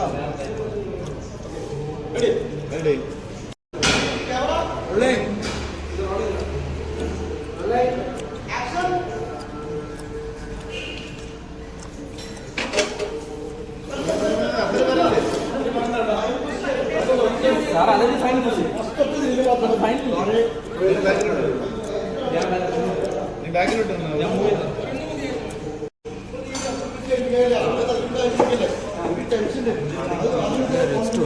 Pro pro വേറെ എന്തൊക്കെ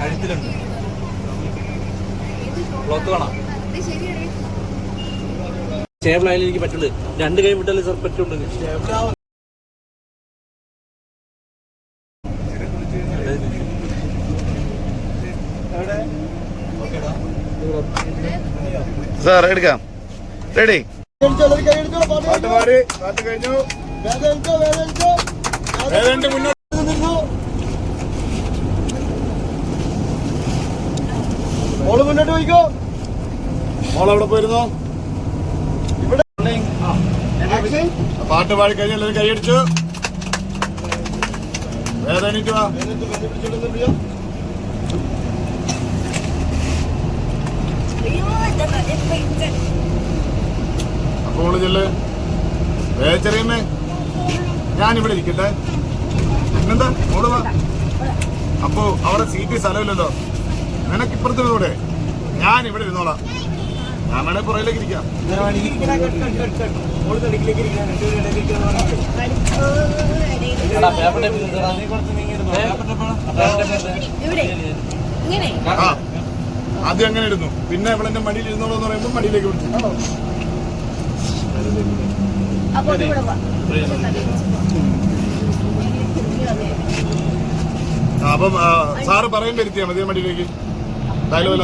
കഴുത്തിലുണ്ട്. Cloth stable ആയാലും എനിക്ക് പറ്റുള്ളൂ. രണ്ട് കൈ വിട്ടാലും സാർ പറ്റുള്ളൂ. സാർ എടുക്കാം. റെഡി പാട്ട് വേദന്റെ മുന്നോട്ട് പോയിക്കോ അവിടെ പോയിരുന്നോ ഇവിടെ പാട്ട് പാടി കഴിഞ്ഞു എല്ലാവരും കൈയടിച്ചു. വേദനിക്ക് വാ അപ്പോൾ ചെല്ല്. വേച്ചറിയമ്മേ ഞാനിവിടെ ഇരിക്കട്ടെ. പിന്നെന്താ? മോൾ വാ. അപ്പോ അവിടെ സീറ്റ് സ്ഥലമില്ലല്ലോ. നിനക്ക് ഇപ്പുറത്തിരുന്നൂടെ ഞാൻ ഇവിടെ ഇരുന്നോളാം. ഞാൻ വേണേ പുറയിലേക്ക് ഇരിക്കാം. ഇവിടെ ഇങ്ങനെ. ആ. ആദ്യം അങ്ങനെ ഇടുന്നു. പിന്നെ അവളെന്റെ മടിയിൽ ഇരുന്നോളൂ എന്ന് പറയുമ്പോൾ മടിയിലേക്ക് വിളിച്ചു. അപ്പൊ സാറ് പറയും വരുത്തിയാ മതി മടിയിലേക്ക്. ഡയലോഗ്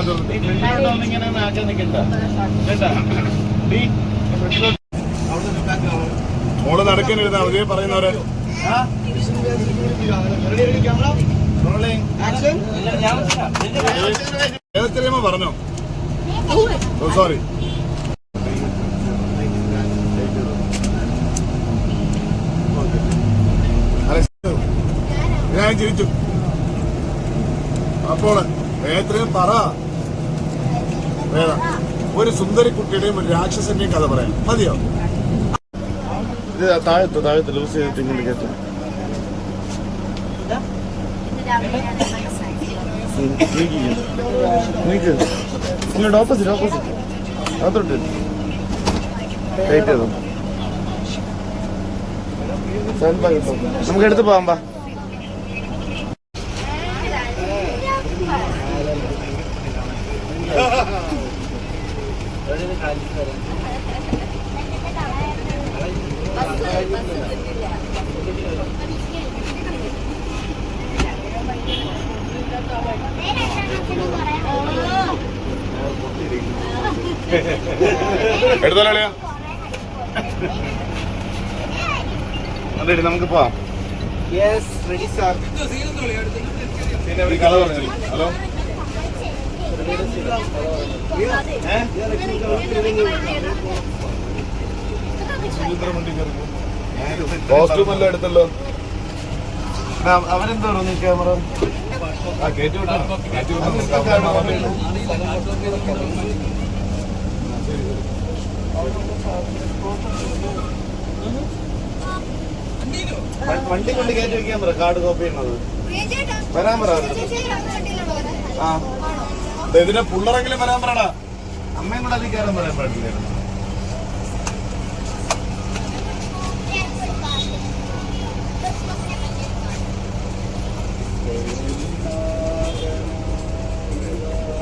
മോൾ നടക്കാൻ എഴുതാ മതി പറയുന്നവരെ. ഏതൊക്കെ പറഞ്ഞോ? സോറി ഞാൻ ചിരിച്ചു. അപ്പോൾ എത്രയും പറ. വേദ ഒരു സുന്ദരി കുട്ടിയുടെയും ഒരു രാക്ഷസന്റെയും കഥ പറയാം. മതിയോ? ഇത് താഴത്ത് താഴത്ത് ലൂസ് ചെയ്തിട്ട് ഇങ്ങോട്ട് കയറ്റും നീക്ക് ഇങ്ങോട്ട് ഓപ്പോസിറ്റ് ഓപ്പോസിറ്റ് അതോട്ട് ടൈറ്റ് ചെയ്തു നമുക്ക് എടുത്ത് പോകാം പാ എടുത്തോളിയാ അതെ നമുക്ക് പോവാം. കഥ പറഞ്ഞു ഹലോ? എടുത്തല്ലോ അവരെന്താ പറഞ്ഞു ക്യാമറ ആ കേട്ടു കേട്ടു വണ്ടി കൊണ്ട് കയറ്റി വെക്കാൻ പറ കാർഡ് കോപ്പി ചെയ്യണത് വരാൻ പറ. ആ. ഇതിന്റെ പുള്ളറെങ്കിലും വരാൻ പറടാ. അമ്മയും കൂടെ അതിൽ കയറാൻ പറയാൻ പാടില്ലായിരുന്നു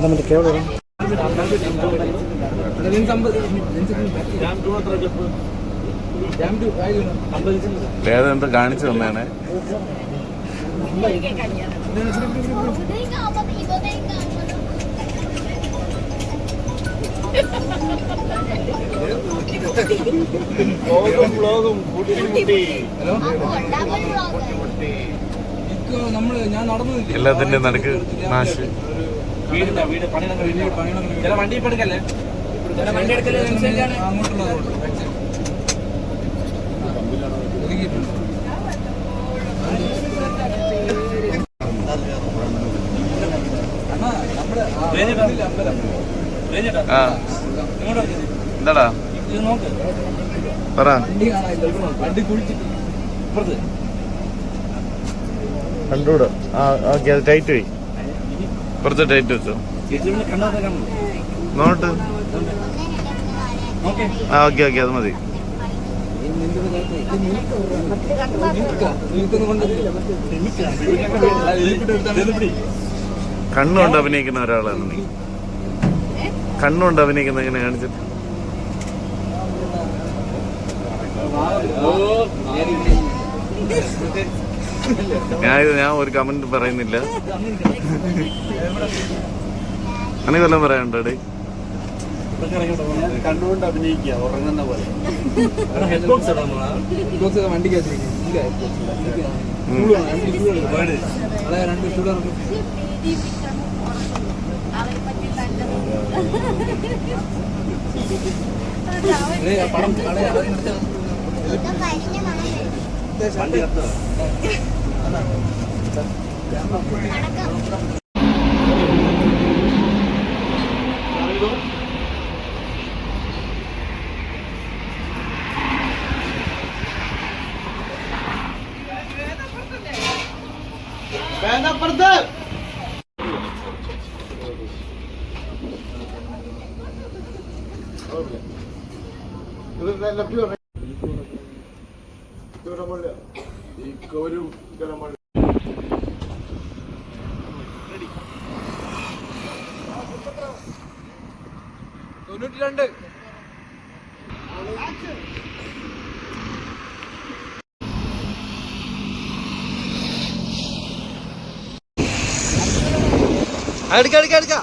നമ്മുടെ കേവലം വേദ എന്താ കാണിച്ചു തന്നേനെ? നമ്മൾ ഞാൻ നടന്നു എല്ലാത്തിന്റെ നടുക്ക് നാശ്. വീടില്ല വീട് വീട് ചില വണ്ടി ഇപ്പൊ എടുക്കല്ലേ? ചില വണ്ടി എടുക്കല്ലേ? അങ്ങോട്ടുള്ള എന്താടാ? നോക്ക്. പറ കണ്ടൂടാ. ആ ഓക്കെ അത് ടൈറ്റ് പോയി. കുറച്ച് ഡേറ്റ് കണ്ടാ നോട്ട്. ആ ഓക്കെ ഓക്കെ അത് മതി. കണ്ണുകൊണ്ട് അഭിനയിക്കുന്ന ഒരാളാണ് നീ. കണ്ണുകൊണ്ട് അഭിനയിക്കുന്ന എങ്ങനെ കാണിച്ചിട്ട്. ഞാൻ ഇത് ഞാൻ ഒരു കമന്റ് പറയുന്നില്ല. അങ്ങനെ വല്ലതും പറയാനുണ്ടോ ഡേ കണ്ണുകൊണ്ട് അഭിനയിക്കുക ഉറങ്ങുന്ന പോലെ. പടം Benda perdep. Oke. Itu ഗരമഴ തൊണ്ണൂറ്റി രണ്ട് അടുക്ക അടുക്ക അടുക്ക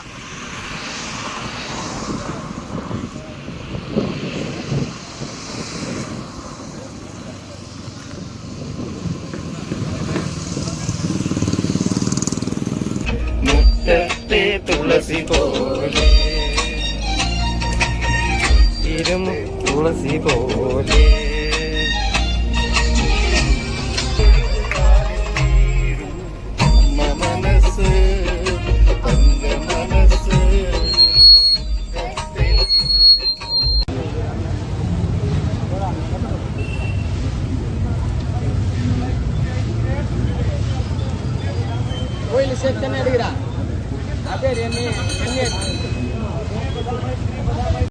തുളസി പോലെ മനസ്സ് തന്റെ മനസ്സ് கோயில் செக் தானே எடுக்கிறா அப்படியே எண்ணெய் எண்ணெய்